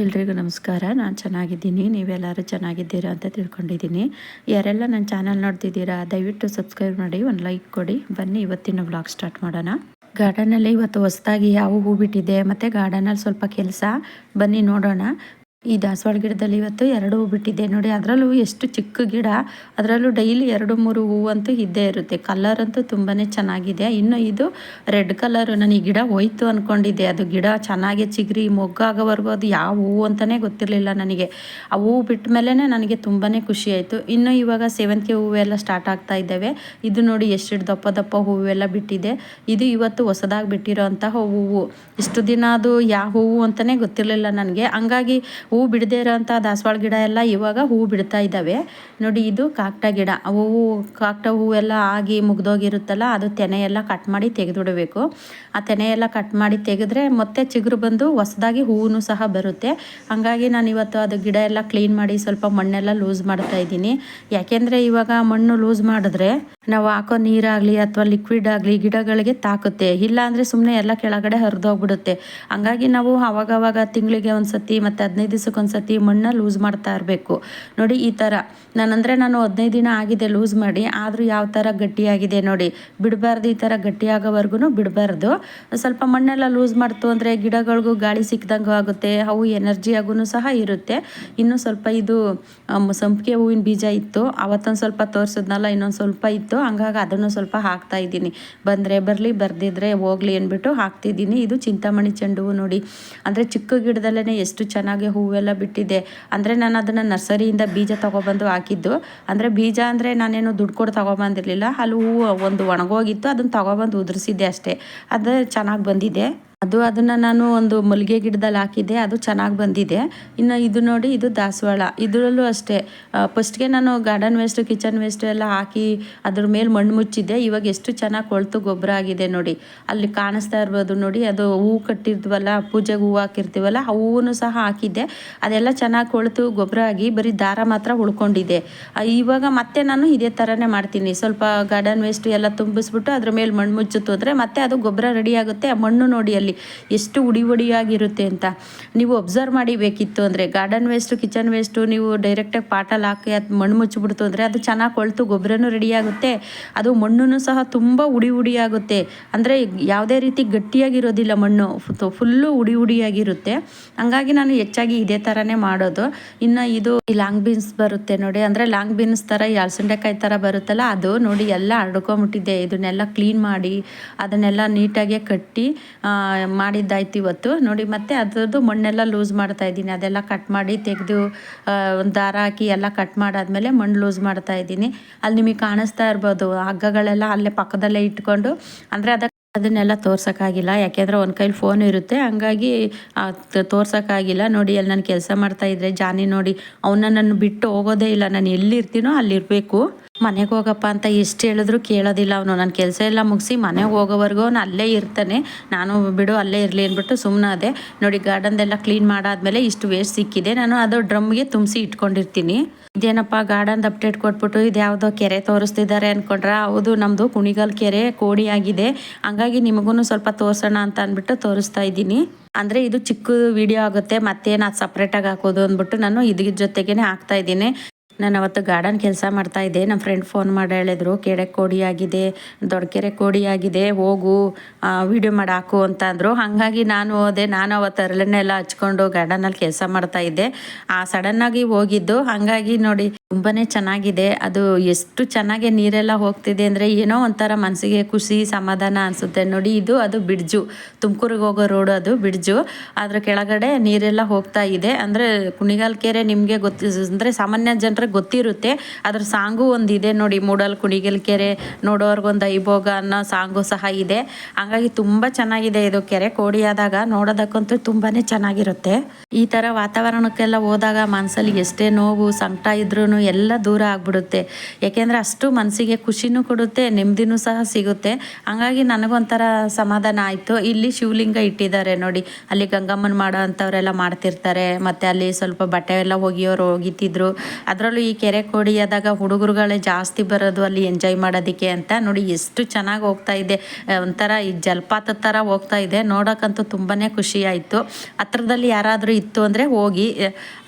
ಎಲ್ರಿಗೂ ನಮಸ್ಕಾರ. ನಾನು ಚೆನ್ನಾಗಿದ್ದೀನಿ. ನೀವೆಲ್ಲರೂ ಚೆನ್ನಾಗಿದ್ದೀರಾ ಅಂತ ತಿಳ್ಕೊಂಡಿದ್ದೀನಿ. ಯಾರೆಲ್ಲ ನನ್ನ ಚಾನಲ್ ನೋಡ್ತಿದ್ದೀರಾ, ದಯವಿಟ್ಟು ಸಬ್ಸ್ಕ್ರೈಬ್ ಮಾಡಿ, ಒಂದು ಲೈಕ್ ಕೊಡಿ. ಬನ್ನಿ ಇವತ್ತಿನ ವ್ಲಾಗ್ ಸ್ಟಾರ್ಟ್ ಮಾಡೋಣ. ಗಾರ್ಡನಲ್ಲಿ ಇವತ್ತು ಹೊಸದಾಗಿ ಯಾವ ಹೂ ಬಿಟ್ಟಿದೆ, ಮತ್ತು ಗಾರ್ಡನಲ್ಲಿ ಸ್ವಲ್ಪ ಕೆಲಸ. ಬನ್ನಿ ನೋಡೋಣ. ಈ ದಾಸವಾಳ ಗಿಡದಲ್ಲಿ ಇವತ್ತು ಎರಡು ಹೂ ಬಿಟ್ಟಿದೆ. ನೋಡಿ, ಅದರಲ್ಲೂ ಎಷ್ಟು ಚಿಕ್ಕ ಗಿಡ, ಅದರಲ್ಲೂ ಡೈಲಿ ಎರಡು ಮೂರು ಹೂವಂತೂ ಇದ್ದೇ ಇರುತ್ತೆ. ಕಲರ್ ಅಂತೂ ತುಂಬಾ ಚೆನ್ನಾಗಿದೆ. ಇನ್ನು ಇದು ರೆಡ್ ಕಲರ್ ಈ ಗಿಡ ಹೋಯ್ತು ಅಂದ್ಕೊಂಡಿದ್ದೆ ಅದು ಗಿಡ ಚೆನ್ನಾಗಿ ಚಿಗ್ರಿ ಮೊಗ್ಗಾಗೋವರೆಗೂ ಅದು ಯಾವ ಹೂವು ಅಂತಲೇ ಗೊತ್ತಿರಲಿಲ್ಲ ನನಗೆ. ಆ ಹೂವು ಬಿಟ್ಟ ಮೇಲೆ ನನಗೆ ತುಂಬಾ ಖುಷಿ ಆಯಿತು. ಇನ್ನು ಇವಾಗ ಸೇವಂತಿಗೆ ಹೂವೆಲ್ಲ ಸ್ಟಾರ್ಟ್ ಆಗ್ತಾ ಇದ್ದಾವೆ. ಇದು ನೋಡಿ ಎಷ್ಟು ದಪ್ಪ ದಪ್ಪ ಹೂವೆಲ್ಲ ಬಿಟ್ಟಿದೆ. ಇದು ಇವತ್ತು ಹೊಸದಾಗಿ ಬಿಟ್ಟಿರೋ ಅಂತಹ ಹೂವು. ಇಷ್ಟು ದಿನ ಅದು ಯಾವ ಹೂವು ಅಂತಲೇ ಗೊತ್ತಿರಲಿಲ್ಲ ನನಗೆ. ಹಂಗಾಗಿ ಹೂ ಬಿಡದೇ ಇರೋಂಥ ದಾಸವಾಳ ಗಿಡ ಎಲ್ಲ ಇವಾಗ ಹೂ ಬಿಡ್ತಾ ಇದ್ದಾವೆ. ನೋಡಿ, ಇದು ಕಾಕ್ಟ ಗಿಡ. ಹೂವು ಕಾಕ್ಟ ಹೂವೆಲ್ಲ ಆಗಿ ಮುಗ್ದೋಗಿರುತ್ತಲ್ಲ, ಅದು ತೆನೆ ಎಲ್ಲ ಕಟ್ ಮಾಡಿ ತೆಗೆದುಬಿಡಬೇಕು. ಆ ತೆನೆ ಎಲ್ಲ ಕಟ್ ಮಾಡಿ ತೆಗೆದ್ರೆ ಮತ್ತೆ ಚಿಗುರು ಬಂದು ಹೊಸದಾಗಿ ಹೂವು ಸಹ ಬರುತ್ತೆ. ಹಾಗಾಗಿ ನಾನು ಇವತ್ತು ಅದು ಗಿಡ ಎಲ್ಲ ಕ್ಲೀನ್ ಮಾಡಿ ಸ್ವಲ್ಪ ಮಣ್ಣೆಲ್ಲ ಲೂಸ್ ಮಾಡ್ತಾ ಇದ್ದೀನಿ. ಯಾಕೆಂದರೆ ಇವಾಗ ಮಣ್ಣು ಲೂಸ್ ಮಾಡಿದ್ರೆ ನಾವು ಹಾಕೋ ನೀರಾಗಲಿ ಅಥವಾ ಲಿಕ್ವಿಡ್ ಆಗಲಿ ಗಿಡಗಳಿಗೆ ತಾಕುತ್ತೆ. ಇಲ್ಲ ಅಂದರೆ ಸುಮ್ಮನೆ ಎಲ್ಲ ಕೆಳಗಡೆ ಹರಿದೋಗ್ಬಿಡುತ್ತೆ. ಹಂಗಾಗಿ ನಾವು ಅವಾಗವಾಗ ತಿಂಗಳಿಗೆ ಒಂದು ಸತಿ ಮತ್ತು ಹದಿನೈದು ದಿವ್ಸಕ್ಕೆ ಒಂದು ಮಣ್ಣ ಲೂಸ್ ಮಾಡ್ತಾ ಇರಬೇಕು. ನೋಡಿ, ಈ ಥರ ನಾನಂದರೆ ನಾನು ಹದಿನೈದು ದಿನ ಆಗಿದೆ ಲೂಸ್ ಮಾಡಿ, ಆದರೂ ಯಾವ ಥರ ಗಟ್ಟಿಯಾಗಿದೆ ನೋಡಿ. ಬಿಡಬಾರ್ದು ಈ ಥರ ಗಟ್ಟಿಯಾಗೋವರೆಗೂ ಬಿಡಬಾರ್ದು. ಸ್ವಲ್ಪ ಮಣ್ಣೆಲ್ಲ ಲೂಸ್ ಮಾಡ್ತು ಅಂದರೆ ಗಿಡಗಳಿಗೂ ಗಾಳಿ ಸಿಕ್ಕಿದಂಗೆ ಆಗುತ್ತೆ, ಅವು ಎನರ್ಜಿಯಾಗೂ ಸಹ ಇರುತ್ತೆ. ಇನ್ನು ಸ್ವಲ್ಪ ಇದು ಸಂಪಿಗೆ ಹೂವಿನ ಬೀಜ ಇತ್ತು, ಅವತ್ತೊಂದು ಸ್ವಲ್ಪ ತೋರಿಸಿದ್ನಲ್ಲ, ಇನ್ನೊಂದು ಸ್ವಲ್ಪ ಇತ್ತು, ಹಂಗಾಗಿ ಅದನ್ನು ಸ್ವಲ್ಪ ಹಾಕ್ತಾ ಇದ್ದೀನಿ. ಬಂದರೆ ಬರಲಿ, ಬರ್ದಿದ್ರೆ ಹೋಗ್ಲಿ ಅಂದ್ಬಿಟ್ಟು ಹಾಕ್ತಿದ್ದೀನಿ. ಇದು ಚಿಂತಾಮಣಿ ಚೆಂಡು ಹೂವು ನೋಡಿ. ಅಂದರೆ ಚಿಕ್ಕ ಗಿಡದಲ್ಲೇ ಎಷ್ಟು ಚೆನ್ನಾಗಿ ಹೂವೆಲ್ಲ ಬಿಟ್ಟಿದೆ. ಅಂದರೆ ನಾನು ಅದನ್ನು ನರ್ಸರಿಯಿಂದ ಬೀಜ ತೊಗೊಬಂದು ಹಾಕಿದ್ದು. ಅಂದರೆ ಬೀಜ ಅಂದರೆ ನಾನೇನು ದುಡ್ಡು ಕೊಟ್ಟು ತೊಗೊಬಂದಿರಲಿಲ್ಲ. ಅಲ್ಲಿ ಹೂವು ಒಂದು ಒಣಗೋಗಿತ್ತು. ಅದನ್ನು ತೊಗೊಬಂದು ಉದುರಿಸಿದ್ದೆ ಅಷ್ಟೇ. ಅದು ಚೆನ್ನಾಗಿ ಬಂದಿದೆ. ಅದು ಅದನ್ನು ನಾನು ಒಂದು ಮಲ್ಲಿಗೆ ಗಿಡದಲ್ಲಿ ಹಾಕಿದ್ದೆ, ಅದು ಚೆನ್ನಾಗಿ ಬಂದಿದೆ. ಇನ್ನು ಇದು ನೋಡಿ, ಇದು ದಾಸವಾಳ. ಇದರಲ್ಲೂ ಅಷ್ಟೇ. ಫಸ್ಟ್ಗೆ ನಾನು ಗಾರ್ಡನ್ ವೇಸ್ಟು ಕಿಚನ್ ವೇಸ್ಟು ಎಲ್ಲ ಹಾಕಿ ಅದ್ರ ಮೇಲೆ ಮಣ್ಣು ಮುಚ್ಚಿದ್ದೆ. ಇವಾಗ ಎಷ್ಟು ಚೆನ್ನಾಗಿ ಕೊಳ್ತು ಗೊಬ್ಬರ ಆಗಿದೆ ನೋಡಿ. ಅಲ್ಲಿ ಕಾಣಿಸ್ತಾ ಇರ್ಬೋದು ನೋಡಿ, ಅದು ಹೂವು ಕಟ್ಟಿರ್ತೀವಲ್ಲ ಪೂಜೆಗೆ ಹೂವು ಹಾಕಿರ್ತೀವಲ್ಲ ಆ ಹೂವನ್ನು ಸಹ ಹಾಕಿದ್ದೆ. ಅದೆಲ್ಲ ಚೆನ್ನಾಗಿ ಕೊಳ್ತು ಗೊಬ್ಬರ ಆಗಿ ಬರೀ ದಾರ ಮಾತ್ರ ಉಳ್ಕೊಂಡಿದೆ. ಇವಾಗ ಮತ್ತೆ ನಾನು ಇದೇ ಥರನೇ ಮಾಡ್ತೀನಿ. ಸ್ವಲ್ಪ ಗಾರ್ಡನ್ ವೇಸ್ಟ್ ಎಲ್ಲ ತುಂಬಿಸ್ಬಿಟ್ಟು ಅದ್ರ ಮೇಲೆ ಮಣ್ಣು ಮುಚ್ಚಿತು ಅಂದರೆ ಮತ್ತೆ ಅದು ಗೊಬ್ಬರ ರೆಡಿ ಆಗುತ್ತೆ. ಮಣ್ಣು ನೋಡಿ ಎಷ್ಟು ಉಡಿ ಉಡಿಯಾಗಿರುತ್ತೆ ಅಂತ ನೀವು ಅಬ್ಸರ್ವ್ ಮಾಡಿ ಬೇಕಿತ್ತು ಅಂದರೆ ಗಾರ್ಡನ್ ವೇಸ್ಟು ಕಿಚನ್ ವೇಸ್ಟು ನೀವು ಡೈರೆಕ್ಟಾಗಿ ಪಾಟಲ್ಲಿ ಹಾಕಿ ಅದು ಮಣ್ಣು ಮುಚ್ಚಿಬಿಡ್ತು ಅಂದರೆ ಅದು ಚೆನ್ನಾಗಿ ಕೊಳ್ತು, ಗೊಬ್ಬರನೂ ರೆಡಿಯಾಗುತ್ತೆ ಅದು ಮಣ್ಣು ಸಹ ತುಂಬ ಉಡಿ ಉಡಿಯಾಗುತ್ತೆ ಅಂದರೆ ಯಾವುದೇ ರೀತಿ ಗಟ್ಟಿಯಾಗಿರೋದಿಲ್ಲ ಮಣ್ಣು ಫುಲ್ಲು ಉಡಿ ಉಡಿಯಾಗಿರುತ್ತೆ ಹಂಗಾಗಿ ನಾನು ಹೆಚ್ಚಾಗಿ ಇದೇ ಥರನೇ ಮಾಡೋದು. ಇನ್ನು ಇದು ಲಾಂಗ್ ಬೀನ್ಸ್ ಬರುತ್ತೆ ನೋಡಿ, ಅಂದರೆ ಲಾಂಗ್ ಬೀನ್ಸ್ ಥರ ಈ ಅಲಸಂಡೆಕಾಯಿ ಥರ ಬರುತ್ತಲ್ಲ, ಅದು ನೋಡಿ ಎಲ್ಲ ಹರಡ್ಕೊಂಬಿಟ್ಟಿದೆ ಇದನ್ನೆಲ್ಲ ಕ್ಲೀನ್ ಮಾಡಿ, ಅದನ್ನೆಲ್ಲ ನೀಟಾಗೆ ಕಟ್ಟಿ ಮಾಡಿದ್ದಾಯ್ತು ಇವತ್ತು. ನೋಡಿ, ಮತ್ತೆ ಅದರದ್ದು ಮಣ್ಣೆಲ್ಲ ಲೂಸ್ ಮಾಡ್ತಾ ಇದ್ದೀನಿ. ಅದೆಲ್ಲ ಕಟ್ ಮಾಡಿ ತೆಗೆದು ದಾರ ಹಾಕಿ ಎಲ್ಲ ಕಟ್ ಮಾಡಾದ್ಮೇಲೆ ಮಣ್ಣು ಲೂಸ್ ಮಾಡ್ತಾ ಇದ್ದೀನಿ. ಅಲ್ಲಿ ನಿಮಗೆ ಕಾಣಿಸ್ತಾ ಇರ್ಬೋದು ಹಗ್ಗಗಳೆಲ್ಲ ಅಲ್ಲೇ ಪಕ್ಕದಲ್ಲೇ ಇಟ್ಕೊಂಡು. ಅಂದರೆ ಅದಕ್ಕೆ ಅದನ್ನೆಲ್ಲ ತೋರ್ಸೋಕ್ಕಾಗಿಲ್ಲ. ಯಾಕೆಂದರೆ ಒಂದು ಕೈಲಿ ಫೋನ್ ಇರುತ್ತೆ. ಹಂಗಾಗಿ ತೋರ್ಸೋಕ್ಕಾಗಿಲ್ಲ. ನೋಡಿ, ಅಲ್ಲಿ ನಾನು ಕೆಲಸ ಮಾಡ್ತಾ ಇದ್ರೆ ಜಾನಿ ನೋಡಿ ಅವನ್ನ ನಾನು ಬಿಟ್ಟು ಹೋಗೋದೇ ಇಲ್ಲ. ನಾನು ಎಲ್ಲಿರ್ತೀನೋ ಅಲ್ಲಿರಬೇಕು. ಮನೆಗೆ ಹೋಗಪ್ಪ ಅಂತ ಎಷ್ಟು ಹೇಳಿದ್ರು ಕೇಳೋದಿಲ್ಲ ಅವನು. ನನ್ನ ಕೆಲಸ ಎಲ್ಲ ಮುಗಿಸಿ ಮನೆಗೆ ಹೋಗೋವರೆಗೂ ಅವನು ಅಲ್ಲೇ ಇರ್ತಾನೆ. ನಾನು ಬಿಡು, ಅಲ್ಲೇ ಇರಲಿ ಅಂದ್ಬಿಟ್ಟು ಸುಮ್ಮನೆ ಅದೇ. ನೋಡಿ ಗಾರ್ಡನ್ದೆಲ್ಲ ಕ್ಲೀನ್ ಮಾಡಾದ್ಮೇಲೆ ಇಷ್ಟು ವೇಸ್ಟ್ ಸಿಕ್ಕಿದೆ. ನಾನು ಅದು ಡ್ರಮ್ಗೆ ತುಂಬಿಸಿ ಇಟ್ಕೊಂಡಿರ್ತೀನಿ. ಇದೇನಪ್ಪ ಗಾರ್ಡನ್ ಅಪ್ಡೇಟ್ ಕೊಟ್ಬಿಟ್ಟು ಇದು ಯಾವುದೋ ಕೆರೆ ತೋರಿಸ್ತಿದ್ದಾರೆ ಅಂದ್ಕೊಂಡ್ರೆ ಹೌದು ನಮ್ಮದು ಕುಣಿಗಲ್ ಕೆರೆ ಕೋಡಿ ಆಗಿದೆ. ಹಂಗಾಗಿ ನಿಮಗೂ ಸ್ವಲ್ಪ ತೋರಿಸೋಣ ಅಂತ ಅಂದ್ಬಿಟ್ಟು ತೋರಿಸ್ತಾ ಇದ್ದೀನಿ. ಅಂದರೆ ಇದು ಚಿಕ್ಕ ವಿಡಿಯೋ ಆಗುತ್ತೆ. ಮತ್ತೇನು ಅದು ಸಪ್ರೇಟಾಗಿ ಹಾಕೋದು ಅಂದ್ಬಿಟ್ಟು ನಾನು ಇದ್ರ ಜೊತೆಗೇ ಹಾಕ್ತಾ ಇದ್ದೀನಿ. ನಾನು ಅವತ್ತು ಗಾರ್ಡನ್ ಕೆಲಸ ಮಾಡ್ತಾ ಇದ್ದೆ. ನಮ್ಮ ಫ್ರೆಂಡ್ ಫೋನ್ ಮಾಡಿ ಹೇಳಿದ್ರು ಕೆರೆ ಕೋಡಿ ಆಗಿದೆ ಕೆರೆ ಕೋಡಿ ಆಗಿದೆ, ಹೋಗು ವಿಡಿಯೋ ಮಾಡಿ, ಹಾಕು ಅಂತ ಅಂದರು. ಹಾಗಾಗಿ ನಾನು ಹೋದೆ. ನಾನು ಅವತ್ತು ಅರಳನ್ನೆಲ್ಲ ಹಚ್ಕೊಂಡು ಗಾರ್ಡನಲ್ಲಿ ಕೆಲಸ ಮಾಡ್ತಾ ಇದ್ದೆ. ಆ ಸಡನ್ನಾಗಿ ಹೋಗಿದ್ದು. ಹಾಗಾಗಿ ನೋಡಿ ತುಂಬಾ ಚೆನ್ನಾಗಿದೆ. ಅದು ಎಷ್ಟು ಚೆನ್ನಾಗಿ ನೀರೆಲ್ಲ ಹೋಗ್ತಿದೆ ಅಂದರೆ ಏನೋ ಒಂಥರ ಮನಸ್ಸಿಗೆ ಖುಷಿ, ಸಮಾಧಾನ ಅನಿಸುತ್ತೆ. ನೋಡಿ, ಇದು ಅದು ಬಿಡ್ಜು. ತುಮಕೂರಿಗೆ ಹೋಗೋ ರೋಡು ಅದು ಬಿಡ್ಜು. ಅದರ ಕೆಳಗಡೆ ನೀರೆಲ್ಲ ಹೋಗ್ತಾ ಇದೆ. ಅಂದರೆ ಕುಣಿಗಾಲ್ ಕೆರೆ ನಿಮಗೆ ಗೊತ್ತಿ ಅಂದರೆ ಸಾಮಾನ್ಯ ಜನರಿಗೆ ಗೊತ್ತಿರುತ್ತೆ. ಅದ್ರ ಸಾಂಗು ಒಂದು ಇದೆ ನೋಡಿ, ಮೂಡಲ್ ಕುಣಿಗಲ್ ಕೆರೆ, ನೋಡೋರ್ಗೊಂದು ಐಭೋಗ ಅನ್ನೋ ಸಾಂಗು ಸಹ ಇದೆ. ಹಾಗಾಗಿ ತುಂಬ ಚೆನ್ನಾಗಿದೆ ಇದು ಕೆರೆ. ಕೋಡಿ ಆದಾಗ ನೋಡೋದಕ್ಕಂತೂ ತುಂಬಾ ಚೆನ್ನಾಗಿರುತ್ತೆ. ಈ ಥರ ವಾತಾವರಣಕ್ಕೆಲ್ಲ ಹೋದಾಗ ಮನಸ್ಸಲ್ಲಿ ಎಷ್ಟೇ ನೋವು, ಸಂಕಟ ಇದ್ರೂ ಎಲ್ಲ ದೂರ ಆಗ್ಬಿಡುತ್ತೆ. ಯಾಕೆಂದರೆ ಅಷ್ಟು ಮನಸ್ಸಿಗೆ ಖುಷಿನೂ ಕೊಡುತ್ತೆ, ನೆಮ್ಮದಿನೂ ಸಹ ಸಿಗುತ್ತೆ. ಹಂಗಾಗಿ ನನಗೊಂಥರ ಸಮಾಧಾನ ಆಯಿತು. ಇಲ್ಲಿ ಶಿವಲಿಂಗ ಇಟ್ಟಿದ್ದಾರೆ ನೋಡಿ. ಅಲ್ಲಿ ಗಂಗಮ್ಮನ ಮಾಡೋ ಅಂಥವರೆಲ್ಲ ಮಾಡ್ತಿರ್ತಾರೆ. ಮತ್ತು ಅಲ್ಲಿ ಸ್ವಲ್ಪ ಬಟ್ಟೆ ಎಲ್ಲ ಒಗೆಯೋರು ಒಗಿತಿದ್ರು. ಅದರಲ್ಲೂ ಈ ಕೆರೆ ಕೋಡಿಯಾದಾಗ ಹುಡುಗರುಗಳೇ ಜಾಸ್ತಿ ಬರೋದು ಅಲ್ಲಿ ಎಂಜಾಯ್ ಮಾಡೋದಕ್ಕೆ ಅಂತ ನೋಡಿ ಎಷ್ಟು ಚೆನ್ನಾಗಿ ಹೋಗ್ತಾ ಇದೆ. ಒಂಥರ ಈ ಜಲಪಾತದ ಥರ ಹೋಗ್ತಾ ಇದೆ. ನೋಡೋಕ್ಕಂತೂ ತುಂಬಾ ಖುಷಿ ಆಯಿತು. ಹತ್ರದಲ್ಲಿ ಯಾರಾದರೂ ಇತ್ತು ಅಂದರೆ ಹೋಗಿ.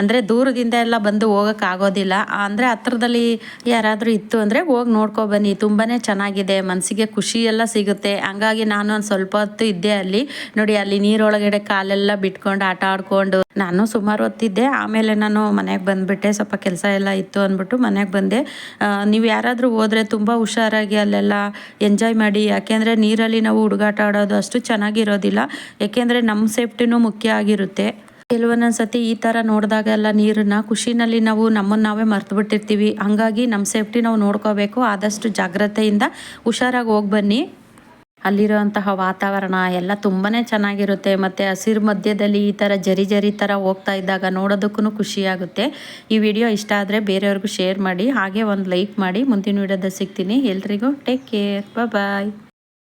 ಅಂದರೆ ದೂರದಿಂದ ಎಲ್ಲ ಬಂದು ಹೋಗೋಕ್ಕಾಗೋದಿಲ್ಲ ಅಂದರೆ ಹತ್ರದಲ್ಲಿ ಯಾರಾದರೂ ಇತ್ತು ಅಂದರೆ ಹೋಗಿ ನೋಡ್ಕೊ ಬನ್ನಿ. ತುಂಬಾ ಚೆನ್ನಾಗಿದೆ. ಮನಸ್ಸಿಗೆ ಖುಷಿ ಎಲ್ಲ ಸಿಗುತ್ತೆ. ಹಂಗಾಗಿ ನಾನು ಒಂದು ಸ್ವಲ್ಪ ಹೊತ್ತು ಇದ್ದೆ ಅಲ್ಲಿ. ನೋಡಿ, ಅಲ್ಲಿ ನೀರೊಳಗಡೆ ಕಾಲೆಲ್ಲ ಬಿಟ್ಕೊಂಡು ಆಟ ಆಡ್ಕೊಂಡು. ನಾನು ಸುಮಾರು ಹೊತ್ತಿದ್ದೆ. ಆಮೇಲೆ ನಾನು ಮನೆಗೆ ಬಂದುಬಿಟ್ಟೆ. ಸ್ವಲ್ಪ ಕೆಲಸ ಎಲ್ಲ ಇತ್ತು ಅಂದ್ಬಿಟ್ಟು ಮನೆಗೆ ಬಂದೆ. ನೀವು ಯಾರಾದರೂ ಹೋದರೆ ತುಂಬ ಹುಷಾರಾಗಿ ಅಲ್ಲೆಲ್ಲ ಎಂಜಾಯ್ ಮಾಡಿ. ಯಾಕೆಂದರೆ ನೀರಲ್ಲಿ ನಾವು ಹುಡುಗಾಟ ಆಡೋದು ಅಷ್ಟು ಚೆನ್ನಾಗಿರೋದಿಲ್ಲ. ಯಾಕೆಂದರೆ ನಮ್ಮ ಸೇಫ್ಟಿನೂ ಮುಖ್ಯ ಆಗಿರುತ್ತೆ. ಕೆಲವೊಂದೊಂದು ಸತಿ ಈ ಥರ ನೋಡಿದಾಗೆಲ್ಲ ನೀರನ್ನ ಖುಷಿನಲ್ಲಿ ನಾವು ನಮ್ಮನ್ನ ನಾವೇ ಮರ್ತು ಬಿಟ್ಟಿರ್ತೀವಿ. ಹಂಗಾಗಿ ನಮ್ಮ ಸೇಫ್ಟಿ ನಾವು ನೋಡ್ಕೋಬೇಕು. ಆದಷ್ಟು ಜಾಗ್ರತೆಯಿಂದ ಹುಷಾರಾಗಿ ಹೋಗಿ ಬನ್ನಿ. ಅಲ್ಲಿರುವಂತಹ ವಾತಾವರಣ ಎಲ್ಲ ತುಂಬಾ ಚೆನ್ನಾಗಿರುತ್ತೆ. ಮತ್ತು ಹಸಿರು ಮಧ್ಯದಲ್ಲಿ ಈ ಥರ ಜರಿ ಜರಿ ಥರ ಹೋಗ್ತಾ ಇದ್ದಾಗ ನೋಡೋದಕ್ಕೂ ಖುಷಿಯಾಗುತ್ತೆ. ಈ ವಿಡಿಯೋ ಇಷ್ಟ ಆದರೆ ಬೇರೆಯವ್ರಿಗೂ ಶೇರ್ ಮಾಡಿ, ಹಾಗೆ ಒಂದು ಲೈಕ್ ಮಾಡಿ. ಮುಂದಿನ ವಿಡಿಯೋದ ಸಿಗ್ತೀನಿ. ಎಲ್ರಿಗೂ ಟೇಕ್ ಕೇರ್. ಬಾಯ್